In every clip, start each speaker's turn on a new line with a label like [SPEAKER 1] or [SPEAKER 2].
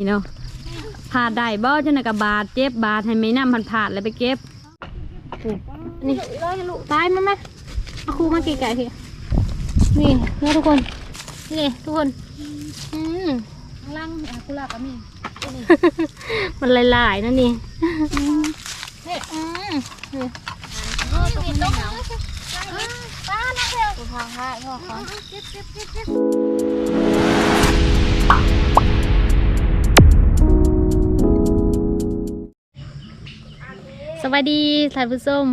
[SPEAKER 1] นี่เนาะผาดได้บ่จังนะกับบาดเจ็บบาดให้ไม่น้ำพันผาดแล้วไปเก็บ
[SPEAKER 2] นี่ตายมาไหมเอาครูมากี่ไก่พี่นี่เนาะทุกคนนี่ทุกคนอืม
[SPEAKER 1] ลังอากุลาก็มี
[SPEAKER 2] มันลายๆนั่นนี่อืมนี่อืมนี่ สวัสดีท่านผู้ชม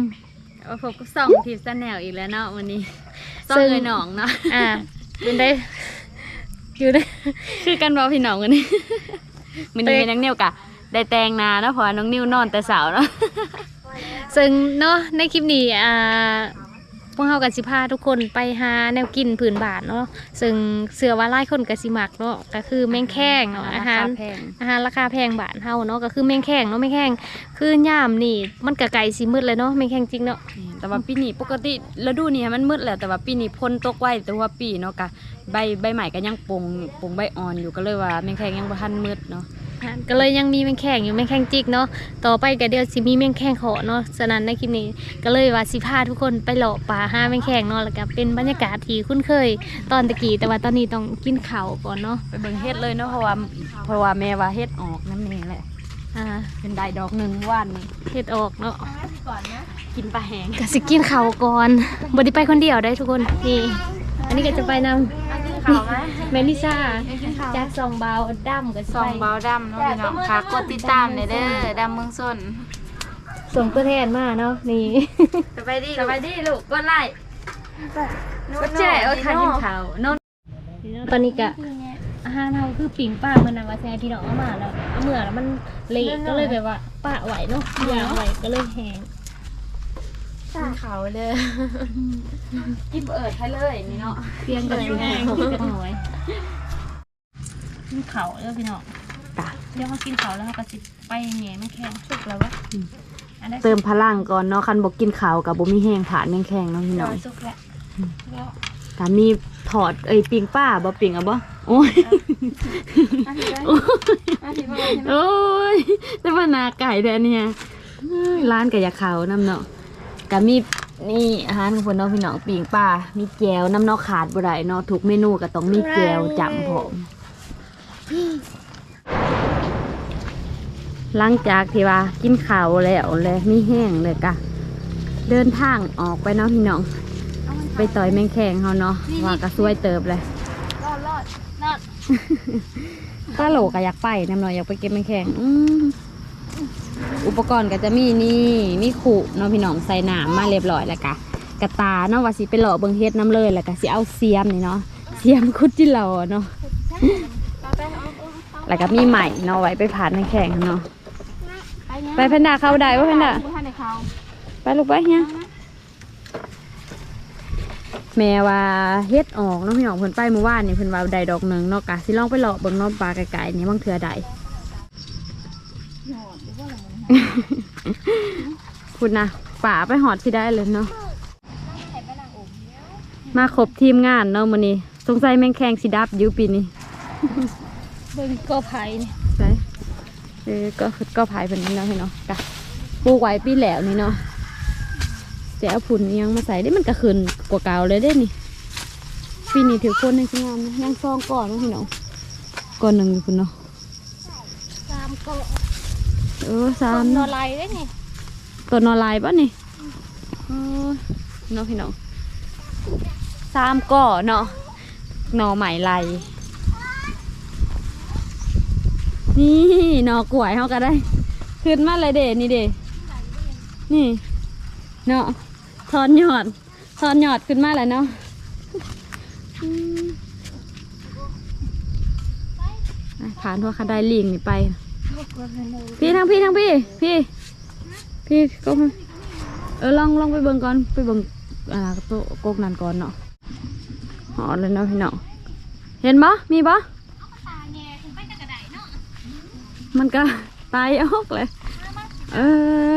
[SPEAKER 1] ว่าผมก็ส่องทิปซแนลอีกแล้วเนาะวันนี้
[SPEAKER 2] ซึ่
[SPEAKER 1] ส่อง
[SPEAKER 2] ง
[SPEAKER 1] เลยหนองเนาะ
[SPEAKER 2] อ่าเป็นได้อยู่ได้
[SPEAKER 1] คือกันบ่พี่น้องกันนี่มันนี้น้องนิวกะได้แต่งหนาเนาะเพราะว่าน้องนิวนอนแต่เสาร์เนาะ
[SPEAKER 2] ซึ่งเนาะในคลิปนี้อ่า พวกเรากับสิพาทุกคนไปหาแนวกินผืนบาทเนาะซึ่งเสือว่าหลายคนกับสิมักเนาะก็คือแมงแข้งเนาะอาหาร
[SPEAKER 1] แพง
[SPEAKER 2] อาหารราคาแพงบาทเฮาเนาะก็คือแมงแข้งเนาะแมงแข้งคือย่ามนี่มันกะไก่สิมืดเลยเนาะแมงแข้งจริงเนาะ
[SPEAKER 1] แต่ว่าปีนี้ปกติฤดูนี้มันมืดแหละแต่ว่าปีนี้พ้นตกไว้แต่ว่าปีเนาะกะใบใบใหม่ก็ยังปงปงใบอ่อนอยู่ก็เลยว่าแมงแคงยังบ่ทันมืดเนาะ
[SPEAKER 2] อะก็เลยยังมีแมงแข้งอยู่แมงแข้งจิกเนาะต่อไปก็เดี๋ยวสิมีแมงแข้งขอเนาะฉะนั้นในคลิปนี้ก็เลยว่าสิพาทุกคนไปเลาะป่าหาแมงแข้งเนาะแล้วก็เป็นบรรยากาศที่คุ้นเคย ตอนตะกี้แต่ว่าตอนนี้ต้องกินข้าวก่อนเนาะ
[SPEAKER 1] ไปเบิ่งเฮ็ดเลยเนาะเพราะว่าเพราะว่าแม่ว่าเฮ็ดออกน้ำนี่แหละ
[SPEAKER 2] อ่า
[SPEAKER 1] เป็นได้ดอกหนึ่งว่านนี่
[SPEAKER 2] เฮ็ดออกเนาะ
[SPEAKER 1] กินปลาแห้ง
[SPEAKER 2] ก็สิกินข้าวก่อนบ่ได้ไปคนเดียวได้ทุกคนนี่อันนี้ก็จะไปนำแมลิซ่าจากซองเบาดำก็สิ
[SPEAKER 3] สอง
[SPEAKER 2] ไป
[SPEAKER 3] เบาดำเนาะพี่น้องค่ะกดติดตามเลยเด้อดำเมืองส้น
[SPEAKER 2] ส่งตัวแทนมาเนาะนี่
[SPEAKER 3] สบายดี
[SPEAKER 1] สบายดีลูกก็ไล่ก็แจ้เอาทานกินข้าวนอน
[SPEAKER 2] ตอนนี้ก็อาหารเราคือปิ่งป้าเมื่อนำมาแซ่พี่น้องเอามาแล้วเอาเมื่อแล้วมันเละก็เลยแบบว่าป้าไหวเนาะยางไหวก็เลยแห้ง
[SPEAKER 3] เขาเลย
[SPEAKER 1] กินเอิดให้เลยนี่เนาะ
[SPEAKER 2] เพียงกันอยู่แห้งกันหน่อยกินเขาแล้วพี่น้อง
[SPEAKER 1] จ้ะ
[SPEAKER 2] เดี๋ยวเขากินเขาแล้วเขาก็สิไปแง่มันแข็งสุกแล้ววะอันนั้น
[SPEAKER 1] เติมพลังก่อนเนาะคันบอกกินข้าวกับบ่มีแห้งผ่านแมงแข้งเนาะพี่น้อง
[SPEAKER 2] สุกแล้วแล้ว
[SPEAKER 1] กามีถอดเอ้ยปิงป้าบ่ปิงอะบ่โอ้ยโอ้ยแต่ว่านาไก่แท้เนี่ยเอ้ยร้านก็อยากเขาน้ำเนาะ กามีนี่อาหารของเพิ่นเนาะพี่น้องปิงป้ามีแจวน้ำเนาะขาดบ่ได้เนาะทุกเมนูก็ต้องมีแจวจำพร้อมหลังจากที่ว่ากินข้าวแล้วแล้วมีแห้งเลยกะ เดินทางออกไปเนาะพี่น้อง ไปต่อยแมงแข่งเขาเนาะว่ากระซวยเติบเลย
[SPEAKER 2] รอดรอดรอด
[SPEAKER 1] ก็โหลก็อยากไปน้ำหน่อยอยากไปเก็บแมงแข่งอืม อุปกรณ์ก็จะมีนี่มีขู่เนาะพี่น้องใส่หนามมาเรียบร้อยแล้วกะกระตาเนาะว่าสิไปหล่อเบิงเฮ็ดน้ำเลยแล้วก็สิเอาเสียมนี่เนาะเสียมคุดจิเหล่าเนาะแล้วก็มีใหม่เนาะไว้ไปผ่านแมงแข่งเนาะไปแพนด้าเข้าได้ว่าแพนด้าไปลูกไปเนี่ยแม่ว่าเฮ็ดออกเนาะพี่น้องเพิ่นไปเมื่อวานนี่เพิ่นว่าได้ดอกหนึ่งเนาะกะสิลองไปเลาะเบิ่งเนาะปลาไก่ๆนี่บางเทื่อได้ พูดนะป่าไปหอดที่ได้เลยเนาะมาครบทีมงานเนาะมื้อนี้สงสัยแมงแคงสิดับอยู่ปีนี้
[SPEAKER 2] เบิ่งก็ไผ่นี่
[SPEAKER 1] ใช่เออก็ก็พายเป็นนี้เนาะพี่เนาะกะปลูกไว้ปีแล้วนี่เนาะเสียผุนอิหยังมาใส่ได้มันก็ขึ้นกว่าเก่าเลยเด้นี่ปีนี้ถือคนในสงามนะยังซองก่อนเนาะพี่เนาะก่อนหนึ่งอยู่คุณเนาะ
[SPEAKER 2] สามก็
[SPEAKER 1] เออสาม
[SPEAKER 2] นอนไล่ได้นี่
[SPEAKER 1] ตัวนอนลายปะนี่เออเนาะพี่เนาะสามก่อเนาะหนอใหม่ลายนี่หนอกล้วยเขาก็ได้ ขึ้นมาเลยเด่นี่เด่นี่เนาะทอนยอดทอนยอดขึ้นมาแล้วเนาะอืมอะผ่านทั่วคาได้ลิงนี่ไป พี่ทางพี่ทางพี่ พี่ พี่ก็เออลองลองไปเบิ่งก่อนไปเบิ่งอ่าโต๊ะโกกนั่นก่อนเนาะหอเลยเนาะพี่เนาะเห็นบ่มีบ่มันก็ตายออกเลยเอ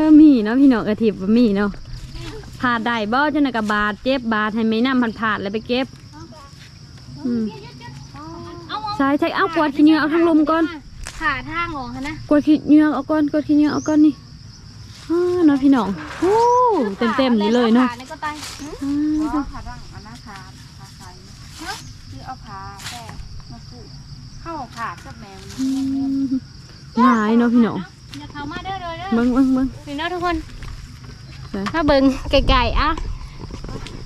[SPEAKER 1] อมีเนาะพี่เนาะกระถิบมีเนาะผาดได้บ่จังนกับบาดเจ็บบาดให้ไม่น้ำพันผาดแล้วไปเก็บใช่ใช่เอาปวดขี้เหงื่อเอาทางลมก่อน
[SPEAKER 2] ผ่าทางออกหั่นนะ
[SPEAKER 1] กดขี้เหงื่อเอาก่อนกดขี้เหงื่อเอาก่อนนี่อ้าเนาะพี่น้องโอ้เต็มเต็มๆนี่เลยเนาะ
[SPEAKER 2] ผ่นี่ก็ตาย
[SPEAKER 1] อ้า
[SPEAKER 3] ขาดังอันนั้นขาขาใส่คือเอาขาแป้มาผูกเข้าขากับแมว
[SPEAKER 1] อืมหลายเนาะพี่น้อง
[SPEAKER 2] อย่าเข้ามาเด้อเด้อเด้อ
[SPEAKER 1] เบิ่งเบิ่งเบิ่ง
[SPEAKER 2] นี่เนาะทุกคน
[SPEAKER 1] ใส่
[SPEAKER 2] ถ้าเบิ่งไก่ๆอะ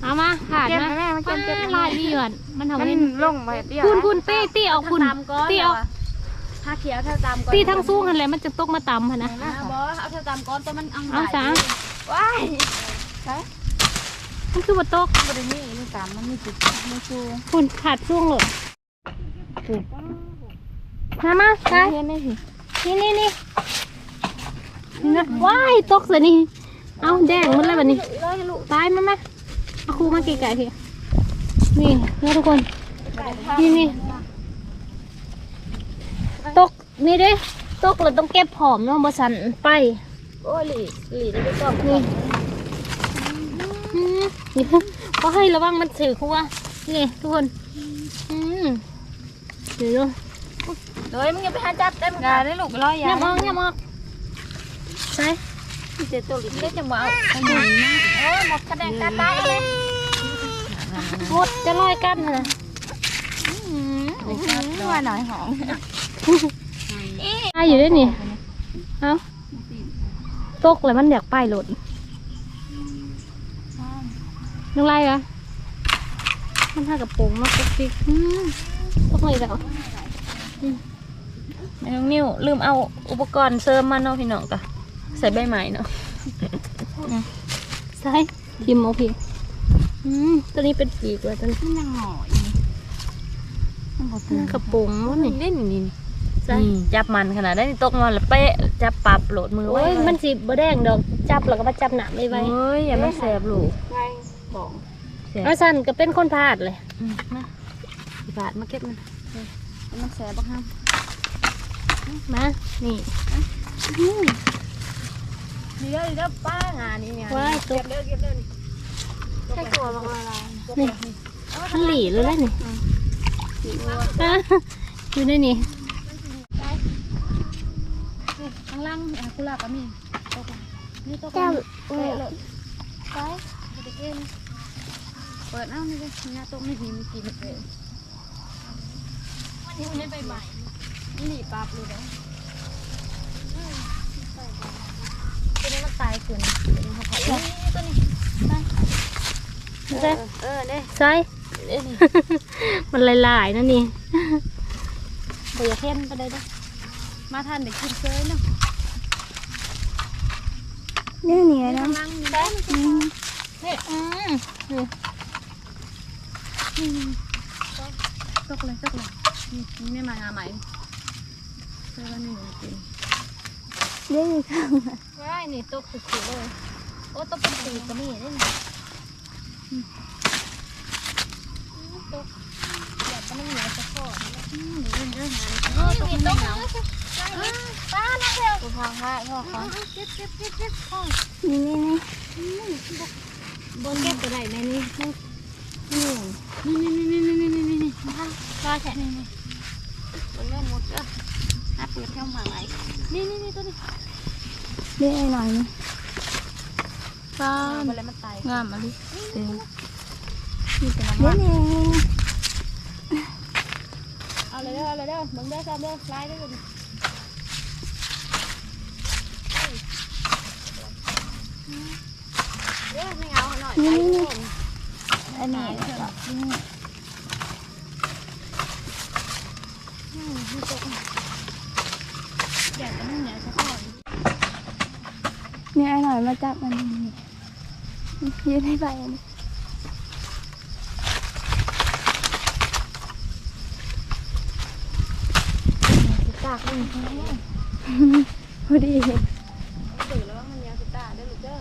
[SPEAKER 2] เอามาผ่าน
[SPEAKER 3] เก็บ
[SPEAKER 2] มา
[SPEAKER 3] แม่มาเก็บเก็บ
[SPEAKER 2] ลายดีหวนมันทำ
[SPEAKER 3] มัน
[SPEAKER 2] ให้
[SPEAKER 3] ลงไปเดียว
[SPEAKER 2] พูนพูนตี้ตี้ออกพูนตี้ออก
[SPEAKER 3] ถ้าเขียวถ้าตามก่อน
[SPEAKER 2] ตี้ทั้งสู้กันเลยมันจะตกมาต่ำหั่นนะ
[SPEAKER 3] บอเอาถ้าตามก่อนตัวมันอัง
[SPEAKER 2] เอาซะ
[SPEAKER 3] ว้าย
[SPEAKER 2] มันคือบ่ตก
[SPEAKER 3] บริมีนี่ตามมันมีจุดไม่ชู
[SPEAKER 2] พูนขาดช่วงเลยมามาใช่
[SPEAKER 3] เห็นไหมสิ
[SPEAKER 2] นี่นี่นี่นี่นะว้ายตกเสียนี่ เอาแดงหมันเลยแบบนี้ตายมั้ยไหมเอาครูมาไกลๆทีนี่เพื่อนทุกคน นี่นี่ ตกนี่เด้ตกเราต้องเก็บผอมเนาะบสันไป
[SPEAKER 3] โอ้ยหลีหลีได้ไปก่อน
[SPEAKER 2] นี่อืมนี่ก็ให้ระวังมันถือครัวนี่ทุกคนอืมเดี๋ยวดู
[SPEAKER 3] เลยมึงอย่าไปหาจับเต็มงานได้ลูกร้อย
[SPEAKER 2] อย่ามองอย่ามองใช่
[SPEAKER 3] เจ็ดตัวหลีได้จังหวะเอาหนีนะเออหมดกระแดงกระตายเลย
[SPEAKER 2] หมดจะลอยกันนะ
[SPEAKER 3] ว่าหน่อยหอม
[SPEAKER 2] ตายอยู่ด้วยนี่เอาตกเลยมันอยากไปหล่นนึกไรอะมันท่ากับโป่งมาตกติกอืมตกเลยแล้ว
[SPEAKER 3] แม่น้องนิ้วลืมเอาอุปกรณ์เสริมมาเนาะพี่น้องกะใส่ใบไม้เนาะ
[SPEAKER 2] ใช่ทิมโอเคอืมตัวนี้เป็นปีกเลยตัวนี้
[SPEAKER 3] ที่นั่งหน่อย
[SPEAKER 2] กระโปรงมันนี่
[SPEAKER 3] นี่นี่นี่
[SPEAKER 2] ใช่
[SPEAKER 3] จับมันขนาดได้ตกมาแล้วเป๊ะจับปรับโหลดมือ
[SPEAKER 2] โอ้
[SPEAKER 3] ไว้
[SPEAKER 2] ยมันสีบแดงดอกจับแล้วก็มาจับหนามไม่ไว้
[SPEAKER 3] เฮ้ยอย่ามาแสบลูกแสบ
[SPEAKER 2] เอาสั้นก็เป็นคนพลาดเลย
[SPEAKER 3] อืมมาสิบาทมาเก็บมันมันแสบบ้างห้าม
[SPEAKER 2] มานี่
[SPEAKER 3] เดี๋ยวเดี๋ยวป้างานนี่ไง
[SPEAKER 2] ว้ายตก
[SPEAKER 3] ใช่ตัวลงละลาย
[SPEAKER 2] นี่มันหลีเลยแหละนี่อะอยู่ในนี่
[SPEAKER 3] ข้าง ล่างอะกุหลาบก็มีตกนี่ตก
[SPEAKER 2] เจ้า
[SPEAKER 3] เตะเลยไปไปกินเปิดเอานี่เลยหน้าตกไม่มีมีกินเลย
[SPEAKER 2] นี่ไม่ใบใหม่
[SPEAKER 3] นี่หนีปั๊บเลยเด้อ
[SPEAKER 2] ตัวนี้มันตายขึ้น
[SPEAKER 3] ตัวนี้
[SPEAKER 2] ใช่
[SPEAKER 3] เออเด้
[SPEAKER 2] ใช่
[SPEAKER 3] เด้นี่
[SPEAKER 2] มันลายๆนั่นนี่บ่อยากเข้มไปเลยเด้อ
[SPEAKER 3] มาทันเด็กกินเคยเนาะ
[SPEAKER 2] นี่นี่นะ
[SPEAKER 3] นั่งได้
[SPEAKER 2] นี่อืมนี่
[SPEAKER 3] ตกเลยตกเลยนี่ไม่มางานใหม่เคยวันหนึ่งกิน
[SPEAKER 2] ว้ายนี่ตกสุดๆเลยโอ้ตกเป็นปีกก็มีได้นี่อืมตกแบบก็ไม่เหนียวจะขอดเลย
[SPEAKER 3] เรื่องงาน
[SPEAKER 2] เออตกตก ป้าน้องเดียว
[SPEAKER 3] กูพังให้พ่อขา
[SPEAKER 2] เก็บเก็บเก็บเก็บพ่อนี่นี่นี่บนเก็บตัวไหนแม่นี่นี่
[SPEAKER 3] นี่นี่นี่นี่นี่นี่
[SPEAKER 2] ปลาแฉะนี่นี่
[SPEAKER 3] มันเล่นหมดอะอะเปิดเข้ามาไหน
[SPEAKER 2] นี่นี่นี่ตัวนี้
[SPEAKER 1] นี่ไอ้หน่อยนี่
[SPEAKER 2] ปลา
[SPEAKER 3] ไปเลยมันตายงามมาดิเออ
[SPEAKER 1] นี่
[SPEAKER 3] เอาเลยเด้อเอาเลยเด้อมึงเด้อซ้ำเด้อไล่เด้อ เด้อไม่เอาหน่อย
[SPEAKER 1] นี่นี่
[SPEAKER 3] อันนี้
[SPEAKER 2] แกะก็ไม่เนียวจะขอด
[SPEAKER 1] นี่ไอ้หน่อยมาจับมันนี่ยืนให้ไปอันนี้
[SPEAKER 2] กากเลย
[SPEAKER 1] พอดี
[SPEAKER 3] ตื่นแล้วว่ามันยาสุตาเด้อลูกเด้อ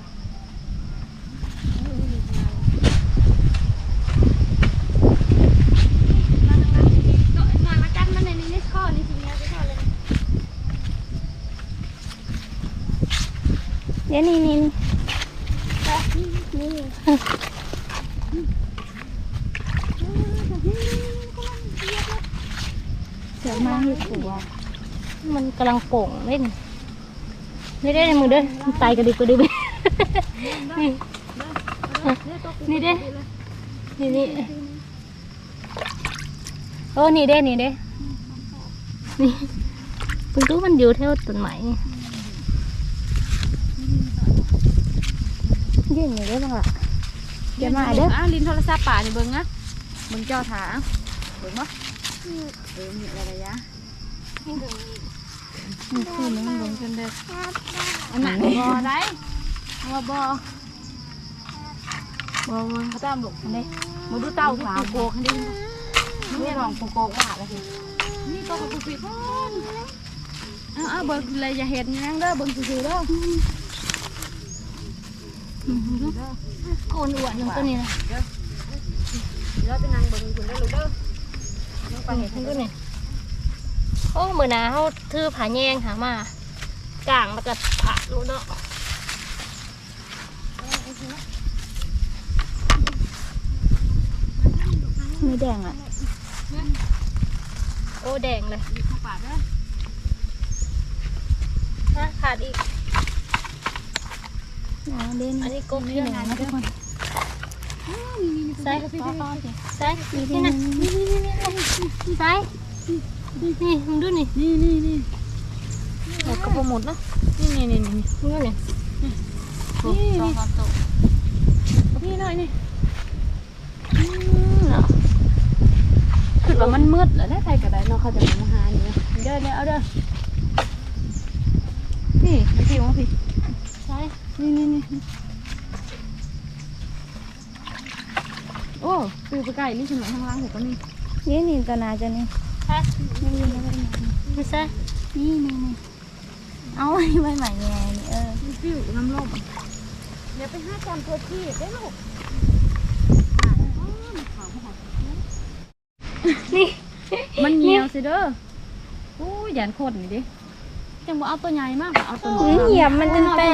[SPEAKER 2] มามาจับมันในนี้ข้อนี่ทีนี้จะทอดเลย
[SPEAKER 1] เดี๋ยวนี่นี่เสือมาให้ผัว
[SPEAKER 2] มันกำลังโป่งเล่นนี่ได้ในมือเด้อมันตายกระดิกกระดิบนี่นี่เด้นี่นี่โอ้นี่เด้นี่เด้นี่เพิ่งรู้มันอยู่แถวต้นไม้นี่เย็นอยู่เด้อบ้างล่ะเดี๋ยวมาเด้อ
[SPEAKER 1] อ้าวลิ้นโทรศัพท์ป่านี่เบิ่งนะเบิ่งเจ้าถาเบิ่งบ่เออมีอะไรยะ
[SPEAKER 2] นี่คือน้องลงกันเด้อ
[SPEAKER 1] อันนั้นบ่ได้บ่บ่
[SPEAKER 2] บ่บ่
[SPEAKER 1] เขาตามลูกนี่มาดูเต้าขาโกกนี่นี่ลองโกกว่าแล้วสินี่ก็กูปิดพ่นอ้าวเบิ่งเลยอย่าเห็นยังเด้อเบิ่งซื่อๆเด้อ
[SPEAKER 2] โคนอ้วนหนึ่งตัวนี้นะ
[SPEAKER 1] เราจะนั่งบิ่งคุณได้ลูกเด้อ
[SPEAKER 2] ไปเห็นตัวนี้โอ้มือหนาเขาถือผาแยงหามากลางแล้วก็ผาลูกเนาะ
[SPEAKER 1] ไม่แดงอะ
[SPEAKER 2] โอ้แดงเลย
[SPEAKER 1] เข้าด้อ
[SPEAKER 2] ฮะขาดอีก
[SPEAKER 1] เด่น
[SPEAKER 2] อันนี้กบที่หนึ่งนะทุกคน
[SPEAKER 1] ใส่
[SPEAKER 2] ใส่ใส่นี่นะนี่นี่นี่นี่ใส่นี่มึงดูนี่
[SPEAKER 1] นี่นี่นี่หมดก็บ่หมดนะนี่นี่นี่นี่
[SPEAKER 2] มึงดูนี่
[SPEAKER 1] นี่นี่พี่หน่อยนี่คือว่ามันมืดแล้วได้ใครก็ได้เนาะเขาจะมาหานี่เด้อเด้อเอาเด้อนี่พี่มาพี่
[SPEAKER 2] ใส่
[SPEAKER 1] นี่นี่นี่โอ้ตูไปไก่นี่ฉันหน่อยข้างล่างผมก็นี่นี่นี่ตนาจะนี่
[SPEAKER 2] ใส่ไม่ใส่
[SPEAKER 1] นี่นี่นี่
[SPEAKER 2] เอาไว้ไว้ใหม่ไงเออ
[SPEAKER 1] ฟิวน้ำลมเดี๋ยวไปห้าจำตัวที่ได้ลูก
[SPEAKER 2] นี่
[SPEAKER 1] มันเหี่ยวสิเด้อโอ้ยหยันคนนี่ดิจังบ่เอาตัวใหญ่มากเอาตัวน้อย
[SPEAKER 2] เหยียบมันเป็นแป้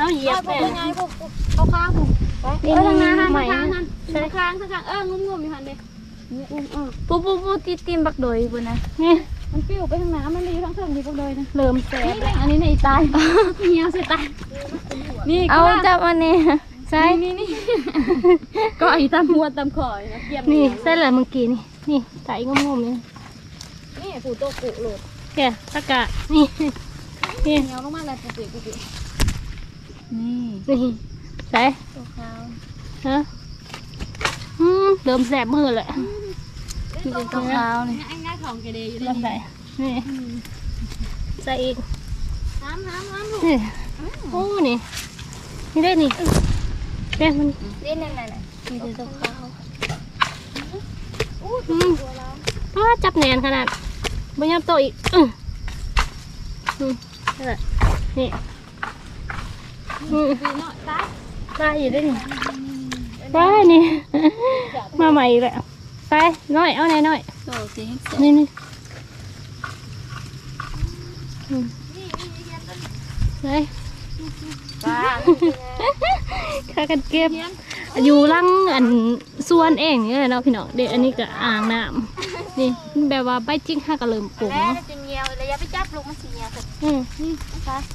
[SPEAKER 2] เอาเหยียบ
[SPEAKER 1] เอา
[SPEAKER 2] แป้
[SPEAKER 1] ตัวใหญ่พวกเอาข้างผม
[SPEAKER 2] นี่
[SPEAKER 1] เออทางหน้า
[SPEAKER 2] นี่
[SPEAKER 1] หัน
[SPEAKER 2] ใหม่
[SPEAKER 1] ทาง
[SPEAKER 2] นะ
[SPEAKER 1] หันทางข้างทางข้างเอองุ้มๆอยู่หันเด้นี่อุ้มเออ
[SPEAKER 2] ปูปูปูตีตีมบักโดยบุนะ
[SPEAKER 1] นี่มันฟิวไปทางน้ำมันไม่อยู่ทางเทิงดีพวกเลยนะ
[SPEAKER 2] เริ่มแส
[SPEAKER 1] นี่
[SPEAKER 2] บ
[SPEAKER 1] นี่อันนี้ในตายเหี่ยวสิตายนี่
[SPEAKER 2] เอา
[SPEAKER 1] ก็
[SPEAKER 2] จับอันนี้ใส่
[SPEAKER 1] นี่นี่ก็ไอ้ตามหัวตามคอยนะเกียม
[SPEAKER 2] นี่ใส่เลยเมื่อกี้นี่นี่ใส่งงๆนี่
[SPEAKER 1] นี่ผูโตกุโหลด
[SPEAKER 2] แกตะกะนี่นี่
[SPEAKER 1] เหี่ยวลงมาเลยปุติปุติ นี่
[SPEAKER 2] นี่ใส่ฮะอืมเริ่มแสบมือเลย
[SPEAKER 1] นี่เป็นตัวขาวนี่ไอ้ง่ายของแกเดย์อยู่
[SPEAKER 2] เริ่มใส่นี่ใส่อีก
[SPEAKER 1] น้ำน้ำน้ำลูก
[SPEAKER 2] นี่โอ้นี่นี่ได้นี่เด้มันเล่นนั่นน่ะมีแต่ตัวขาวอืมอ้าจับแนนขนาดไม่ยับโตวอีกอื้ออืมนั่
[SPEAKER 1] ตาย
[SPEAKER 2] ได้อยู่ด้วยนี่ได้นี่ มาใหม่อีกแล้วไปน้อยเอาหน่อยน้อย
[SPEAKER 1] โตสิ
[SPEAKER 2] นี่นี่อืมไป
[SPEAKER 1] ป้า
[SPEAKER 2] ข้ากันเก็บ อยู่หลังอันส่วนเองนี่แหละเนาะพี่น้องเด็กอันนี้ก็อ่างน้ำนี่แบบว่าใบจิ้งห้าก็เริ่มปลูก
[SPEAKER 3] แล้ว
[SPEAKER 2] เนาะ
[SPEAKER 3] จะเงียวแล้วอย่าไปจับลูกมันสิเงียวสิ
[SPEAKER 2] อืม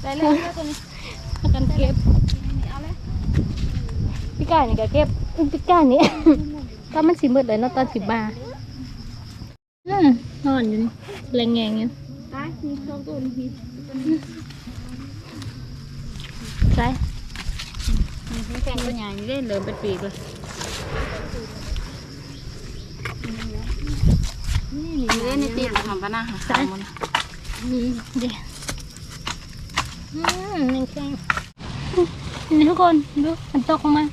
[SPEAKER 1] ได้เลยเอาตัวนี้
[SPEAKER 2] ข้า กันเก็บ
[SPEAKER 1] เอาเลย
[SPEAKER 2] พี่ก้านี่ก็เก็บอุ๊ยพี่ก้านี่ตอนมันสีมืดเลยเนาะตอนสิบมาอืมนอนอยู่นี่แรงแงงอยู่
[SPEAKER 1] ตายนี่สองตัวนี่
[SPEAKER 2] ใช่
[SPEAKER 1] นี่แข่งตัวใหญ่นี่ได้เริ่มเป็นปีกเลยนี่เล่นในตีนทำกันนะสามมัน
[SPEAKER 2] นี่เดี๋ยว อืมแรงแข็งนี่ทุกคนดูมันตกลงมา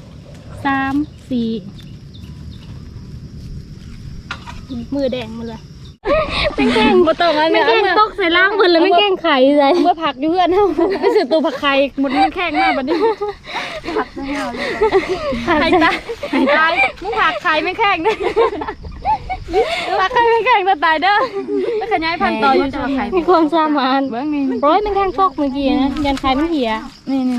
[SPEAKER 2] สามสี่มือแดงหมดเลยเป็นแข้ง
[SPEAKER 1] บ่ต้องอัน
[SPEAKER 2] ไม่
[SPEAKER 1] นี้
[SPEAKER 2] แข้งตกใส่ล่างหมดเลยไม่แข้งไข่เลย
[SPEAKER 1] เมื่อผักอยู่เพื่อนเฮาไปซื้อตัวผักไข่หมดมันแข่งมากบัดนี้ไข่ตายไข่ตายมึงผักไข่ไม่แข่งเด้ อผักไข่ไม่แข่งจะตายเด้อแล้วขยายพันธุ์ต่ออยู่จะผักไข่
[SPEAKER 2] มีความสามารถ
[SPEAKER 1] เบิ้งนี่
[SPEAKER 2] ร้อยมันแข้งฟอกเมื่อกี้นะยันไข่มันเหี่ย
[SPEAKER 1] นี่นี่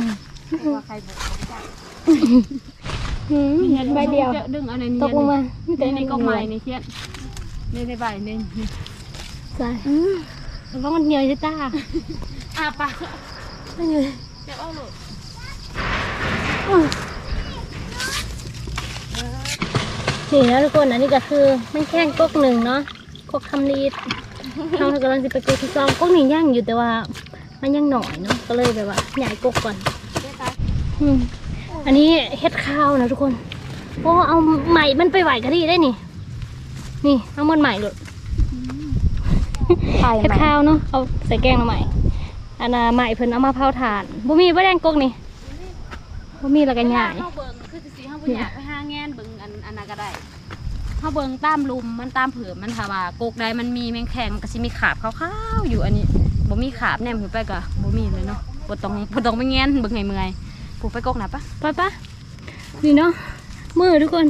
[SPEAKER 2] หืมใบเดียว
[SPEAKER 1] ดึงเอาในนี้
[SPEAKER 2] ตกลงมา
[SPEAKER 1] ในในกองไม้ในเทียนในในใบใน
[SPEAKER 2] ใส่ระวังมันเหนียวใช่ตา
[SPEAKER 3] อะปะ
[SPEAKER 2] ไม่เหนียว
[SPEAKER 3] เดี๋ยวเอาหลุด
[SPEAKER 2] นี่นะทุกคนอันนี้ก็คือมันแค่งก๊กหนึ่งเนาะก๊กทำรีดเรากำลังจะไปก๊กที่สองก๊กนี่ย่างอยู่แต่ว่า มันยังหน่อยเนาะก็เลยแบบว่าใหญ่ก๊กก่อนอืมอันนี้เฮ็ดข้าวนะทุกคนโอ้เอาใหม่มันไปไหวกะทิได้นี่ นี่เอามันใหม่เลยเฮ็ดข้าวเนาะเอาใส่แกงหน่อใหม่อันน่ะใหม่เพิ่นเอามาเผาถ่านบ่มีบ่แดงกกนี่บ่มีแล้วก็ย่าย
[SPEAKER 1] เฮาเบิ่งคือสิเฮาบ่อยากไปหาแงนเบิ่งอันอันนั้นก็ได้ เฮาเบิ่งตามลุมมันตามเผือมันถ้าว่ากกใดมันมีแมงแข็งมันก็สิมีขาบขาวๆอยู่อันนี้บ่มีขาบแนมขึ้นไปก็บ่มีเลยเนาะบ่ต้องบ่ต้องไปแงนเบิ่งให้เมื่อยปูไปกกหน่ะปะ
[SPEAKER 2] ไปปะนี่เนาะมือทุกคน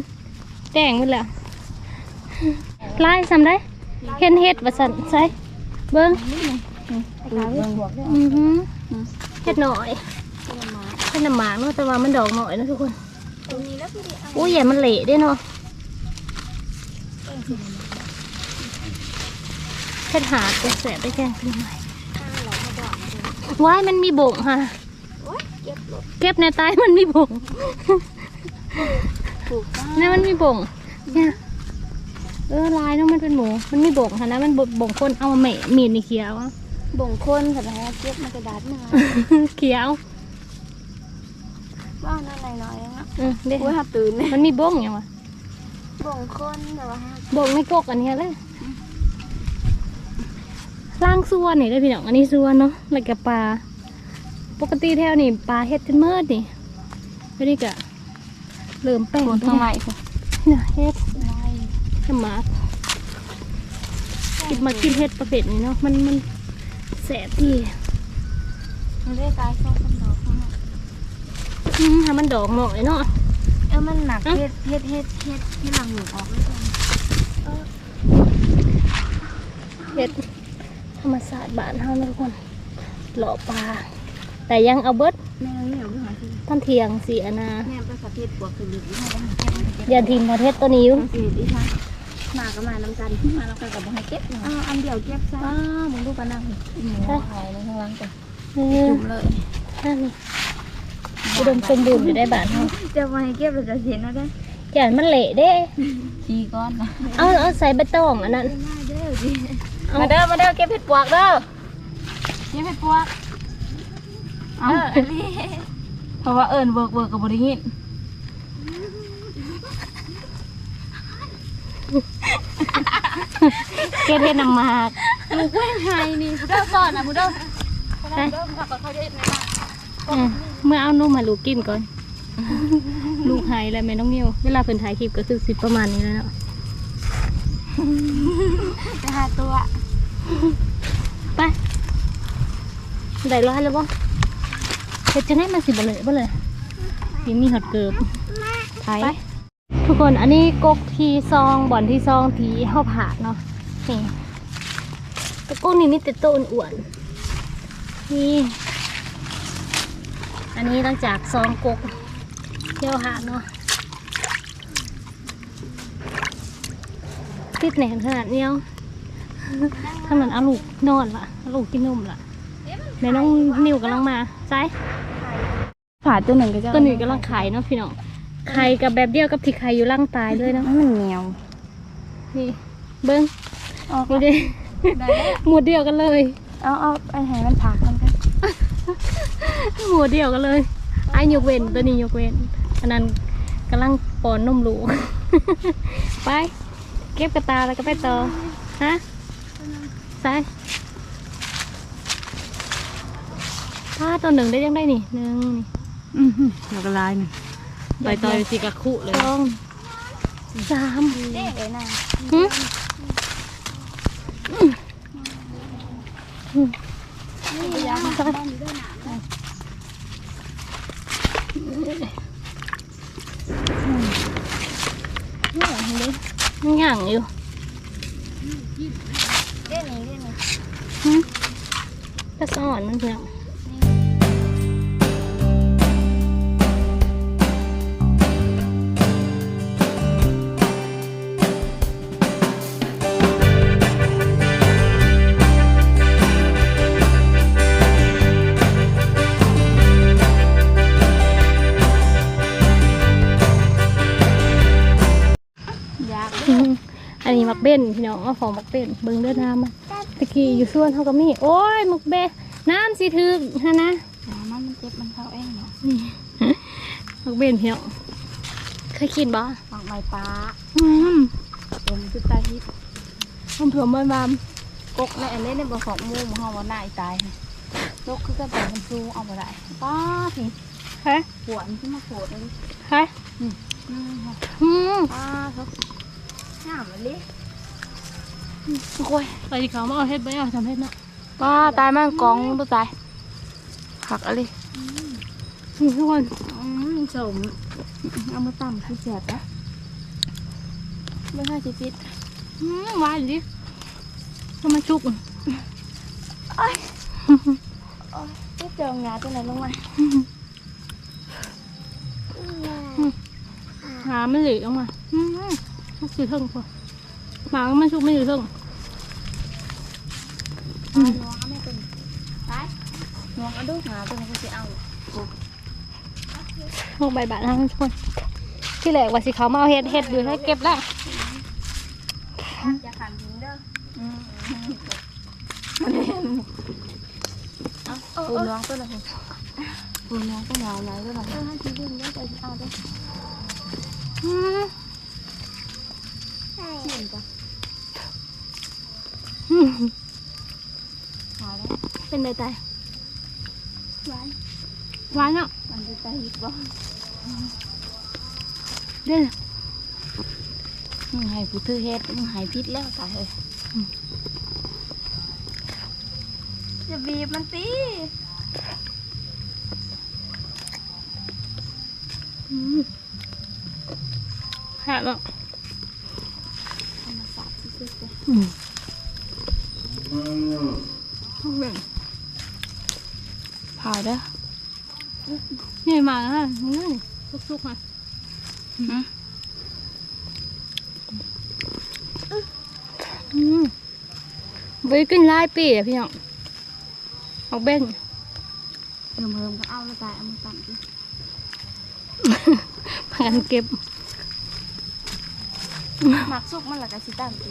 [SPEAKER 2] แดงหมดแล้วลายซ้ำได้เห็นเฮ็ดว่าซั่นใส่เบิ่งอือหือเฮ็ดหน่อยเฮ็ดน้ำหมากเนาะแต่ว่ามันดอกหน่อยนะทุกคนอุ้ยอย่ามันเละเด้เนาะ เฮ็ดหาดจะแสบไปแกงขึ้นใหม่ว้ายมันมีบ่งค่ะ เก็บในใต้มันมีบ่งเนี่ยมันมีบ่งเนี่ยเออลายเนาะมันเป็นหมู มันมีบ่งค่ะนะมันบ่บ่งคนเอามาแหม่มีดนี่เขียวอะ
[SPEAKER 3] บ่งคนค่ะนะเก็บมากระดาษมา
[SPEAKER 2] เขียว
[SPEAKER 3] บ้านนั่นหน่อยๆนะ
[SPEAKER 2] เออเด็
[SPEAKER 3] อุ้ยหับตื่นเลย
[SPEAKER 2] มันมีบ่งอย่างวะ
[SPEAKER 3] บ่งคนแต่ว่า
[SPEAKER 2] บ่งในกกอันเนี้ยเลยล่างส่วนนี่ได้อพี่น้องอันนี้ส่วนเนาะแล้วก็ปลา ปกติแถวนี่ปลาเฮ็ดจนเมิดนี่แล้วนี่ก็เริ่มแป้ง
[SPEAKER 3] ทางไหนค่ะ
[SPEAKER 2] เนี่ยเฮ็ดขมากินมากินเห็ดประเภทนี้เนาะมันมันแสบดี
[SPEAKER 3] มันได้ตายสองสามดอกข้างนอก
[SPEAKER 2] อืมถ้ามันดอกหน่อยเนาะ
[SPEAKER 3] เออมันหนักเฮ็ดเฮ็ดเฮ็ดเฮ็ดที่หลังหนูออกเลยจ้ะ
[SPEAKER 2] เห็ดธรรมศาสตร์บ้านเฮานะทุกคนหล่อปลาแต่ยังเอาเบิด
[SPEAKER 3] แม่เหนียวขึ้นมาสิ
[SPEAKER 2] ท่านเทียงสีอนา
[SPEAKER 3] แม่ไปประเทศปวกคือหรือที่ให้ได้เก็บมันเก็บ
[SPEAKER 2] อย่าทิมประเทศตัวนี้อยู่
[SPEAKER 3] มันสิดิฉันมาก็มาน้ำกันมาแล้วกันกับบ่ให้เก็บอ่าอันเดียวเก็บซะอ้ามึงดูปะนั่งหมูหายในข้างล่างก่อน
[SPEAKER 2] เออ
[SPEAKER 3] จุ่มเลย
[SPEAKER 2] นั่นนี่ อุดมสมบูรณ์อยู่ได้บ้านเฮา
[SPEAKER 3] จะมาให้เก็บเลยจะเห็นนะได้
[SPEAKER 2] อย่ามันเละเด้
[SPEAKER 3] ชีก้อนนะ
[SPEAKER 2] เอาเอาใส่ใบตองอันนั้น
[SPEAKER 3] มาเด้อดิ
[SPEAKER 2] เอา
[SPEAKER 3] มาเด้อมาเด้อเก็บเห็ดปวกเด้อเก็บเห็ดปวกเอออันนี้เพราะว่าเอิญเวิร์กเวิร์กกับบริหิน
[SPEAKER 2] เก็บเห็ดน้ำหมาก
[SPEAKER 1] หมูแว้งไห้นี่ผู้เด้อสอนนะผู้เด้อ
[SPEAKER 2] ไป
[SPEAKER 1] เด้อผักกับเขาเฮ็ดในบ้าน
[SPEAKER 2] อะเมื่อเอานมมาลูกกินก่อน ลูกหายแล้วแม่น้องนิวเวลาเพิ่นถ่ายคลิปก็คือสิประมาณนี้แล้วเนาะ
[SPEAKER 3] ไปหาตัว
[SPEAKER 2] ไปได้ร้อยแล้วบ่เฮ็ดจังได๋มันสิบ่เลยบ่เลยยังมีหอดเกิบไป ทุกคนอันนี้กกที่ซองบ่อนที่ซองที่เฮาผ่านเนาะนี่แตะกกนี่มีแต่โตวอ้วนๆนี่อั นนี้หลังจากซองกกเที่ยวหาเนาะติดแหนนขนาดเนี้ยทางนั้นเอาลูกนอนละเอาลูกกินนมละแม่น้องนิวกำลังมาใช่
[SPEAKER 3] ผ่าตัวหนึ่งก็จะ
[SPEAKER 2] ตัวนี้กำลังไข่เนาะพี่น้องไข่กับแบบเดียวกับที่ไข่อยู่ล่างตายเลยเนาะ
[SPEAKER 3] มันเหนียว
[SPEAKER 2] นี่เบิ้ง
[SPEAKER 3] เอา
[SPEAKER 2] ดูดิ
[SPEAKER 3] ได้
[SPEAKER 2] หมวดเดียวกันเลย
[SPEAKER 3] เอาเอาไอ้ไหมันผักมันกัน
[SPEAKER 2] หมวดเดียวกันเลยไอ้ยกเว้นตัวนี้ยกเว้นอันนั้นกำลังป้อนนมลูก ไป เก็บกระตาแล้วก็ไปต่อฮะใส่ถ้าตัวหนึ่งได้ยังได้นี่หนึ่งนี่
[SPEAKER 1] อือหือแล้วก็ลายนี่ใบตอยสิกะคุเลย
[SPEAKER 2] สองสาม
[SPEAKER 3] เด็กเลยนะ
[SPEAKER 2] หึมั นย่างอยู่
[SPEAKER 3] เด็กนี่เด็กนี่
[SPEAKER 2] หึตะสอนมันเพียงเบน พี่น้องเอาของมักเบนเบิ่งเลือดน้ำมาตะกี้อยู่ส่วนเขาก็มีโอ้ยมักเบนน้ำสิถึกฮะนะ
[SPEAKER 3] น้ำมันมันเจ็บมันเข้าเองเนาะ
[SPEAKER 2] มักเบนพี่น้องเคยกินบ่
[SPEAKER 3] หมักใบปลา
[SPEAKER 2] อืม
[SPEAKER 3] ผมคือตาฮิต
[SPEAKER 2] ผมเผื่อมันบาม
[SPEAKER 3] กกในอันนี้ในบ่ของหมูหมูเฮาว่าหน้าอีตายนกคือก็แบบมันซูเอาบ่ได้ป้าพี่
[SPEAKER 2] เฮ้ย
[SPEAKER 3] ปวดที่มาโผล่เลย
[SPEAKER 2] เฮ้ย
[SPEAKER 3] อืม
[SPEAKER 2] อืม
[SPEAKER 3] ป้าเขาหน้ามันเลย
[SPEAKER 2] โอ้ยไปที่เขามาเอาเฮ็ดไปเอาทำเฮ็ดเนาะ
[SPEAKER 3] ป้าตายแม่งกองตัวตายหักอะไร
[SPEAKER 2] นี่ทุกคน
[SPEAKER 3] อืมสมเอามาต่ำคือเจ็บนะไม่ใช่ชีวิต
[SPEAKER 2] อืมหวานดิทำไมชุก
[SPEAKER 3] โอ้ยไม่เจองาตัวไหนลงมา
[SPEAKER 2] หาไม่เหลือออกมาอืมชุกอยู่เทิงพอ หมาก็มันชุกไม่อยู่เทิง
[SPEAKER 3] น้องเอาไม่เป็นไปน้องเอาดูหาตัวไหนก็จะเอา
[SPEAKER 2] พวกใบบาทนะทุกคนที่แรกว่าสิเขามาเอาเฮ็ดเฮ็ดอยู่ให้เก็บแล้ว
[SPEAKER 3] อย่าขันทิ้งเด้อปูน้องตัวไหนปูน้องตัวไหนไหนตัวไหนเออให้ชีวิตเด้อไปเอาเด้อ
[SPEAKER 2] อืม
[SPEAKER 3] เห็นจ้ะ
[SPEAKER 2] อืม
[SPEAKER 3] หาแล้ว
[SPEAKER 2] เป็นไดตาย
[SPEAKER 3] หวาน
[SPEAKER 2] หวานเนาะ
[SPEAKER 3] มันจะตายอีกบ่
[SPEAKER 2] เด้อ
[SPEAKER 3] มึงให้ผู้ถือเฮ็ดมึงให้พิษแล้วตายเลยจะบีบมันตี
[SPEAKER 2] อืมหาเนาะ
[SPEAKER 3] มาสาดซิ ซิ
[SPEAKER 2] อืมแบ่ง
[SPEAKER 3] เผาเด้อ
[SPEAKER 2] นี่มาแล้วฮะนี่สุกๆมา
[SPEAKER 3] หืม
[SPEAKER 2] อืมไว้กินหลายปีอะพี่น้องเอาเบ้น
[SPEAKER 3] เพิ่มเพิ่มก็เอาแล้วตายเอามาปั่นดิ
[SPEAKER 2] พากันเก็บ
[SPEAKER 3] หมักสุกมันละกะสิตั้มดิ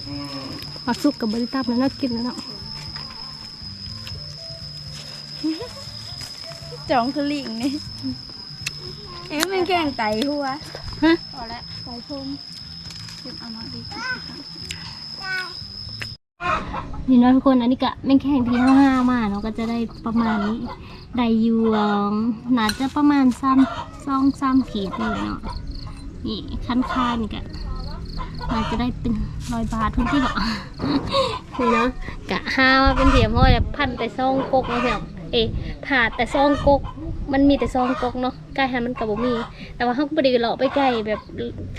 [SPEAKER 2] มาสุกกับบริตาแล้วน่ากินแล้วเนาะ
[SPEAKER 3] จองคือลิงนี่เอ๊ะมันแกงไตหัว
[SPEAKER 2] ฮะ
[SPEAKER 3] พอแล้วไตพรมเก็บเอามาดี
[SPEAKER 2] นี่เนาะทุกคนอันนี้ก็แม่งแข่งที่ห้าห้ามาเนาะก็จะได้ประมาณนี้ได้อยู่อ่าน่าจะประมาณซ้ำสองซ้ำขีดเลยเนาะนี่คันคานี่ก็น่าจะได้เป็นร้อยบาททุกที่หรอนี่เนาะกะห้ามาเป็นเทียมห้อยแบบพันแต่ซองกกเนาะเพียง เอผ่าแต่ซองกก มันมีแต่ซองกกเนาะใกล้หันมันกับบ่มี แต่ว่าเขาก็บ่ได้เลาะไปใกล้แบบ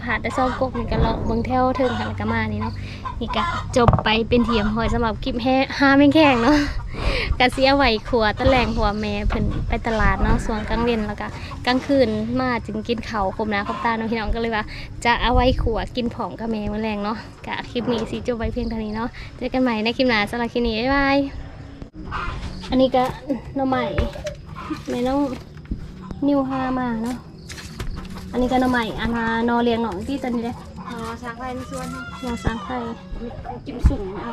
[SPEAKER 2] ผ่าแต่ซองกกนี่ก็เลาะเบิ่งแถวเทิงหันก็มานี่เนาะนี่ก็จบไปเป็นเทียมหอยสำหรับคลิปแห่ห้าแม่งแข่งเนาะกะเสียไหวขัวตะแลงหัวแม่เพิ่นไปตลาดเนาะส่วนกลางเว้นแล้วก็กลางคืนมาจึงกินข้าวครบหน้าครบตาเนาะพี่น้องก็เลยว่า จะเอาไว้ขัวกินผอมกับแม่มื้อแรงเนาะกะคลิปนี้สิจบไว้เพียงเท่านี้เนาะเจอกันใหม่ในคลิปหน้าสำหรับคลิปนี้บ๊ายบาย อันนี้ก็หน้องใหม่แม่น้องนิวฮามาเนาะ อันนี้ก็หน้องใหม่อันนานอเลี้ยงหนองที่ตอนนี้เลย
[SPEAKER 3] อ๋อช้างไฟในสวน
[SPEAKER 2] นอสร้างไข่
[SPEAKER 3] จิ้มสุ่มเอา